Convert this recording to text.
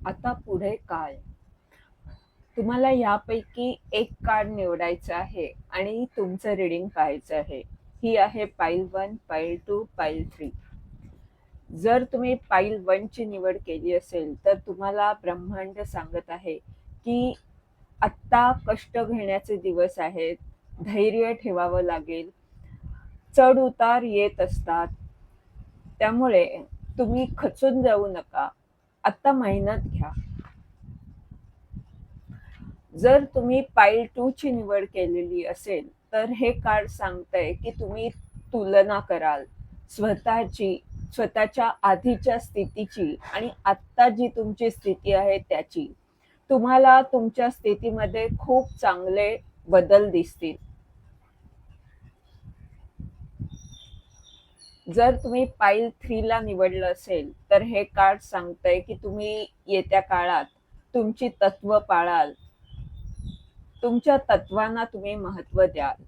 आता पुढे काय? तुम्हाला यापैकी एक कार्ड निवडायचं आहे आणि तुमचं रिडिंग पाहायचं आहे. ही आहे पाईल वन पाईल टू पाईल थ्री जर तुम्ही पाईल वनची निवड केली असेल तर तुम्हाला ब्रह्मांड सांगत आहे की आत्ता कष्ट घेण्याचे दिवस आहेत धैर्य ठेवावं लागेल चढ उतार येत असतात. त्यामुळे तुम्ही खचून जाऊ नका. आत्ता मेहनत घ्या. जर तुम्ही पाईल टू ची निवड केलेली असेल तर हे कार्ड सांगतंय की तुम्ही तुलना कराल. स्वतःची स्वतःच्या आधीच्या स्थितीची आणि आत्ता जी तुमची स्थिती आहे त्याची. तुम्हाला तुमच्या स्थितीमध्ये खूप चांगले बदल दिसतील. जर तुम्ही पाईल थ्रीला निवडलं असेल तर हे कार्ड सांगतंय की तुम्ही येत्या काळात तुमची तत्व पाळाल. तुमच्या तत्वांना तुम्ही महत्त्व द्याल.